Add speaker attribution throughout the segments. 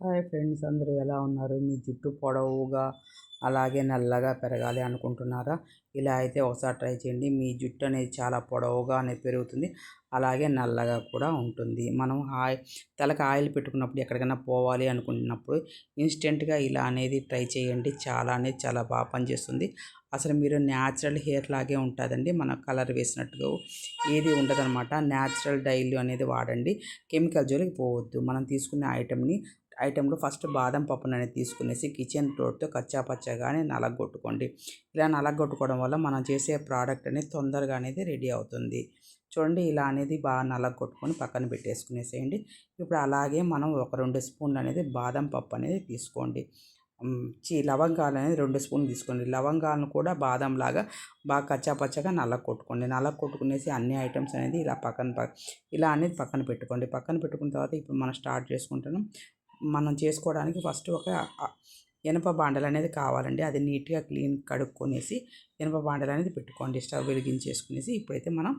Speaker 1: Hi friends అందరూ ఎలా ఉన్నారు? మీ జుట్టు పొడవుగా అలాగే నల్లగా పెరగాలి అనుకుంటున్నారా? ఇలా అయితే ఒకసారి ట్రై చేయండి. మీ జుట్టు అనేది చాలా పొడవుగా అనేది పెరుగుతుంది. అలాగే నల్లగా కూడా ఉంటుంది. మనం ఆయిల్ తలకు ఆయిల్ పెట్టుకున్నప్పుడు ఎక్కడికైనా పోవాలి అనుకుంటున్నప్పుడు ఇన్స్టెంట్గా ఇలా అనేది ట్రై చేయండి. చాలా అనేది చాలా బాగా పనిచేస్తుంది. అసలు మీరు న్యాచురల్ హెయిర్ లాగే ఉంటుందండి. మన కలర్ వేసినట్టుగా ఏది ఉండదన్నమాట. న్యాచురల్ డైలీ అనేది వాడండి. కెమికల్ జోలికి పోవద్దు. మనం తీసుకునే ఐటెంని ఐటెంలో ఫస్ట్ బాదం పప్పును అనేది తీసుకునేసి కిచెన్ రోడ్తో కచ్చా పచ్చగానే నలగొట్టుకోండి. ఇలా నలగొట్టుకోవడం వల్ల మనం చేసే ప్రోడక్ట్ అనేది తొందరగా అనేది రెడీ అవుతుంది. చూడండి ఇలా అనేది బాగా నలగొట్టుకొని పక్కన పెట్టేసుకునేసేయండి. ఇప్పుడు అలాగే మనం ఒక రెండు స్పూన్లు అనేది బాదం పప్పు అనేది తీసుకోండి. చి లవంగాలు అనేది రెండు స్పూన్లు తీసుకోండి. లవంగాలను కూడా బాదం లాగా బాగా కచ్చాపచ్చగా నల్ల కొట్టుకోండి నల్ల కొట్టుకునేసి అన్ని ఐటమ్స్ అనేది ఇలా పక్కన ఇలా అనేది పక్కన పెట్టుకోండి. పక్కన పెట్టుకున్న తర్వాత ఇప్పుడు మనం స్టార్ట్ చేసుకుంటున్నాం. మనం చేసుకోవడానికి ఫస్ట్ ఒక ఇనప బాండలు అనేది కావాలండి. అది నీట్గా క్లీన్ కడుక్కొనేసి ఇనప బాండలు అనేది పెట్టుకోండి. స్టవ్ వెలిగించేసుకునేసి ఇప్పుడైతే మనం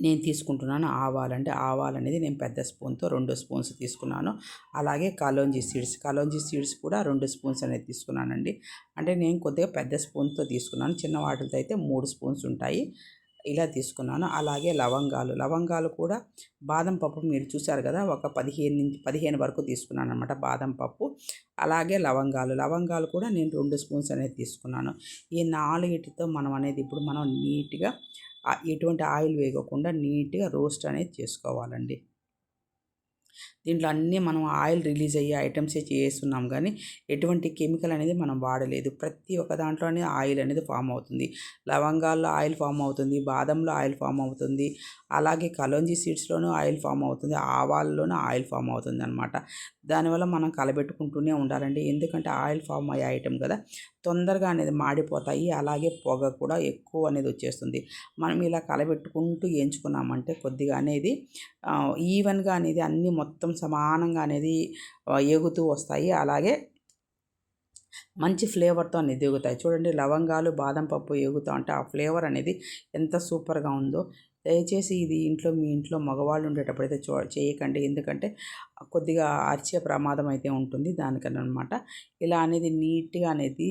Speaker 1: నేను తీసుకుంటున్నాను ఆవాలండి ఆవాలనేది నేను పెద్ద స్పూన్తో రెండు స్పూన్స్ తీసుకున్నాను. అలాగే కలోంజీ సీడ్స్ కలోంజీ సీడ్స్ కూడా రెండు స్పూన్స్ అనేది తీసుకున్నానండి. అంటే నేను కొద్దిగా పెద్ద స్పూన్తో తీసుకున్నాను. చిన్న వాటితో అయితే మూడు స్పూన్స్ ఉంటాయి. ఇలా తీసుకున్నాను. అలాగే లవంగాలు. లవంగాలు కూడా బాదం పప్పు మీరు చూసారు కదా ఒక పదిహేను నుంచి పదిహేను వరకు తీసుకున్నాను అనమాట బాదం పప్పు. అలాగే లవంగాలు. లవంగాలు కూడా నేను రెండు స్పూన్స్ అనేది తీసుకున్నాను. ఈ నాలుగిటితో మనం అనేది ఇప్పుడు మనం నీట్గా ఎటువంటి ఆయిల్ వేయకుండా నీట్గా రోస్ట్ అనేది చేసుకోవాలండి. దీంట్లో అన్నీ మనం ఆయిల్ రిలీజ్ అయ్యే ఐటమ్సే చేస్తున్నాం కానీ ఎటువంటి కెమికల్ అనేది మనం వాడలేదు. ప్రతి ఒక్క దాంట్లోనే ఆయిల్ అనేది ఫామ్ అవుతుంది. లవంగాల్లో ఆయిల్ ఫామ్ అవుతుంది బాదంలో ఆయిల్ ఫామ్ అవుతుంది అలాగే కలోంజీ సీడ్స్లోనూ ఆయిల్ ఫామ్ అవుతుంది ఆవాల్లోనూ ఆయిల్ ఫామ్ అవుతుంది అనమాట దానివల్ల మనం కలబెట్టుకుంటూనే ఉండాలండి. ఎందుకంటే ఆయిల్ ఫామ్ అయ్యే ఐటెం కదా. తొందరగా అనేది మాడిపోతాయి. అలాగే పొగ కూడా ఎక్కువ అనేది వచ్చేస్తుంది. మనం ఇలా కలబెట్టుకుంటూ ఎంచుకున్నామంటే కొద్దిగా అనేది ఈవెన్గా అనేది అన్నీ మొత్తం సమానంగా అనేది ఎగుతూ వస్తాయి. అలాగే మంచి ఫ్లేవర్తో అనేది ఎగుతాయి. చూడండి లవంగాలు బాదం పప్పు ఎగుతా అంటే ఆ ఫ్లేవర్ అనేది ఎంత సూపర్గా ఉందో. దయచేసి ఇది ఇంట్లో మీ ఇంట్లో మగవాళ్ళు ఉండేటప్పుడు అయితే చూ చేయకండి. ఎందుకంటే కొద్దిగా అరిచే ప్రమాదం అయితే ఉంటుంది దానికన్నమాట. ఇలా అనేది నీట్గా అనేది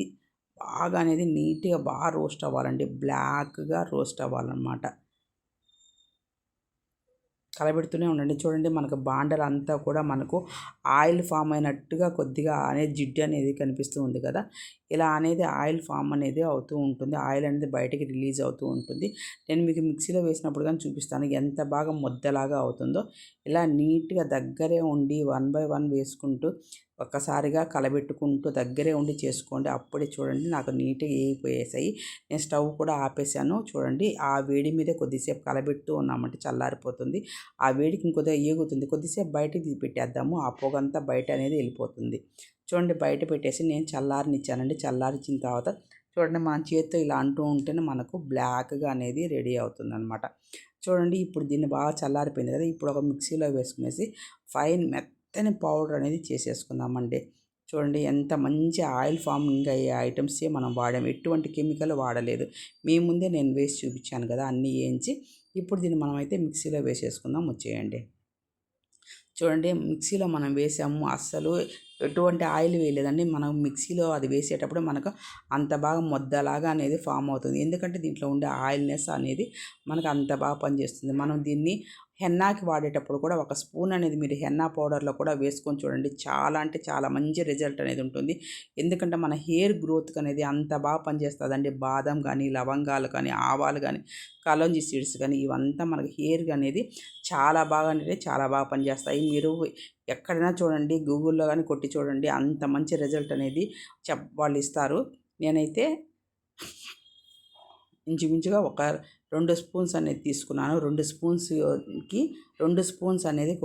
Speaker 1: బాగా అనేది నీట్గా బాగా రోస్ట్ అవ్వాలండి. బ్లాక్గా రోస్ట్ అవ్వాలన్నమాట. కలబెడుతూనే ఉండండి. చూడండి మనకు బాండలు అంతా కూడా మనకు ఆయిల్ ఫామ్ అయినట్టుగా కొద్దిగా అనేది జిడ్డు అనేది కనిపిస్తూ ఉంది కదా. ఇలా అనేది ఆయిల్ ఫామ్ అనేది అవుతూ ఉంటుంది. ఆయిల్ అనేది బయటికి రిలీజ్ అవుతూ ఉంటుంది. నేను మీకు మిక్సీలో వేసినప్పుడు కానీ చూపిస్తాను ఎంత బాగా ముద్దలాగా అవుతుందో. ఇలా నీట్గా దగ్గరే ఉండి వన్ బై వన్ వేసుకుంటూ ఒక్కసారిగా కలబెట్టుకుంటూ దగ్గరే ఉండి చేసుకోండి. అప్పుడే చూడండి నాకు నీట్గా వేగిపోయేసాయి నేను స్టవ్ కూడా ఆపేసాను. చూడండి ఆ వేడి మీద కొద్దిసేపు కలబెట్టు ఉన్నామంటే చల్లారిపోతుంది. ఆ వేడికి ఇంకొద్దిగా ఏగుతుంది. కొద్దిసేపు బయటకి పెట్టేద్దాము. ఆ పొగంతా బయట అనేది వెళ్ళిపోతుంది. చూడండి బయట పెట్టేసి నేను చల్లారినిచ్చానండి. చల్లారిచ్చిన తర్వాత చూడండి మన చేతితో ఇలా అంటూ ఉంటేనే మనకు బ్లాక్గా అనేది రెడీ అవుతుంది అనమాట చూడండి ఇప్పుడు దీన్ని బాగా చల్లారిపోయింది కదా. ఇప్పుడు ఒక మిక్సీలో వేసుకునేసి ఫైన్ మెత్త మెత్తని పౌడర్ అనేది చేసేసుకుందామండి. చూడండి ఎంత మంచి ఆయిల్ ఫార్మింగ్ అయ్యే ఐటమ్సే మనం వాడాము ఎటువంటి కెమికల్ వాడలేదు. మీ ముందే నేను వేసి చూపించాను కదా అన్నీ వేయించి ఇప్పుడు దీన్ని మనం అయితే మిక్సీలో వేసేసుకుందాం వచ్చేయండి. చూడండి మిక్సీలో మనం వేసాము. అస్సలు ఎటువంటి ఆయిల్ వేయలేదండి. మనం మిక్సీలో అది వేసేటప్పుడు మనకు అంత బాగా ముద్దలాగా అనేది ఫామ్ అవుతుంది. ఎందుకంటే దీంట్లో ఉండే ఆయిల్నెస్ అనేది మనకు అంత బాగా పనిచేస్తుంది. మనం దీన్ని హెన్నాకి వాడేటప్పుడు కూడా ఒక స్పూన్ అనేది మీరు హెన్నా పౌడర్లో కూడా వేసుకొని చూడండి. చాలా అంటే చాలా మంచి రిజల్ట్ అనేది ఉంటుంది. ఎందుకంటే మన హెయిర్ గ్రోత్కి అనేది అంత బాగా పనిచేస్తుందండి. బాదం కానీ లవంగాలు కానీ ఆవాలు కానీ కలంజీ సీడ్స్ కానీ ఇవంతా మనకి హెయిర్ అనేది చాలా బాగా అనేది చాలా బాగా పనిచేస్తాయి. మీరు ఎక్కడైనా చూడండి గూగుల్లో కానీ కొట్టి చూడండి అంత మంచి రిజల్ట్ అనేది చెప్ వాళ్ళు ఇస్తారు. నేనైతే ఇంచుమించుగా ఒక రెండు స్పూన్స్ అనేది తీసుకున్నాను. రెండు స్పూన్స్కి రెండు స్పూన్స్ అనేది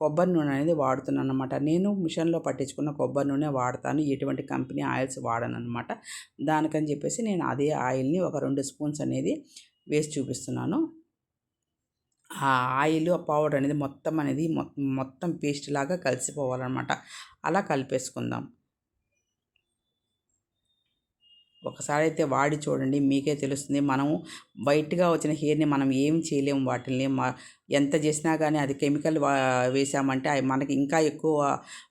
Speaker 1: కొబ్బరి నూనె అనేది వాడుతున్నాను అనమాట నేను మిషన్లో పట్టించుకున్న కొబ్బరి నూనె వాడతాను. ఎటువంటి కంపెనీ ఆయిల్స్ వాడను అనమాట దానికని చెప్పేసి నేను అదే ఆయిల్ని ఒక రెండు స్పూన్స్ అనేది వేసి చూపిస్తున్నాను. ఆ ఆయిల్ పౌడర్ అనేది మొత్తం అనేది మొత్తం పేస్ట్ లాగా కలిసిపోవాలన్నమాట. అలా కలిపేసుకుందాం. ఒకసారి అయితే వాడి చూడండి మీకే తెలుస్తుంది. మనము వైట్గా వచ్చిన హెయిర్ని మనం ఏం చేయలేము వాటిని ఎంత చేసినా కానీ అది కెమికల్ వేసామంటే అవి మనకి ఇంకా ఎక్కువ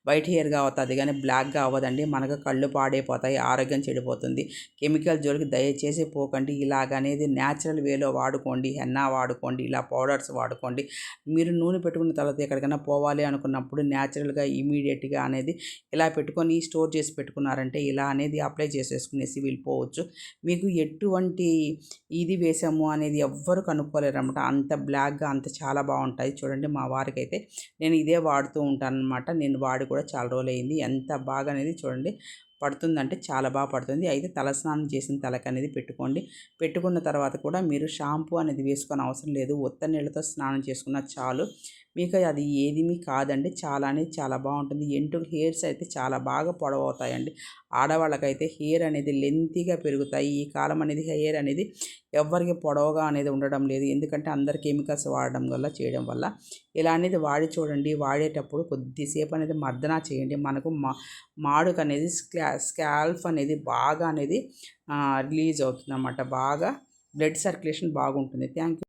Speaker 1: వైట్ హెయిర్గా అవుతుంది. కానీ బ్లాక్గా అవ్వదండి. మనకు కళ్ళు పాడైపోతాయి ఆరోగ్యం చెడిపోతుంది. కెమికల్ జోలికి దయచేసి పోకండి. ఇలాగనేది న్యాచురల్ వేలో వాడుకోండి. హెన్నా వాడుకోండి. ఇలా పౌడర్స్ వాడుకోండి. మీరు నూనె పెట్టుకున్న తర్వాత ఎక్కడికైనా పోవాలి అనుకున్నప్పుడు న్యాచురల్గా ఇమీడియట్గా అనేది ఇలా పెట్టుకొని స్టోర్ చేసి పెట్టుకున్నారంటే ఇలా అనేది అప్లై చేసేసుకునేసి వెళ్ళిపోవచ్చు. మీకు ఎటువంటి ఇది వేసాము అనేది ఎవ్వరు కనుక్కోలేరు అనమాట అంత బ్లాక్గా అంత చాలా బాగుంటాయి. చూడండి మా వారికి అయితే నేను ఇదే వాడుతూ ఉంటాను అనమాట నేను వాడి కూడా చాలా రోజులు అయింది ఎంత బాగా అనేది చూడండి పడుతుందంటే చాలా బాగా పడుతుంది. అయితే తలస్నానం చేసిన తలకి అనేది పెట్టుకోండి. పెట్టుకున్న తర్వాత కూడా మీరు షాంపూ అనేది వేసుకొని అవసరం లేదు. ఒత్త నీళ్ళతో స్నానం చేసుకున్న చాలు. మీకు అది ఏదిమి కాదండి. చాలా అనేది చాలా బాగుంటుంది. ఎంటు హెయిర్స్ అయితే చాలా బాగా పొడవవుతాయండి. ఆడవాళ్ళకైతే హెయిర్ అనేది లెంతీగా పెరుగుతాయి. ఈ కాలం అనేది హెయిర్ అనేది ఎవరికి పొడవుగా అనేది ఉండడం లేదు. ఎందుకంటే అందరు కెమికల్స్ వాడడం వల్ల చేయడం వల్ల. ఇలా అనేది వాడి చూడండి. వాడేటప్పుడు కొద్దిసేపు అనేది మర్దన చేయండి. మనకు మా మాడుకు అనేది స్కా స్కాల్ఫ్ అనేది బాగా అనేది రిలీజ్ అవుతుంది అన్నమాట బాగా బ్లడ్ సర్క్యులేషన్ బాగుంటుంది. Thank you.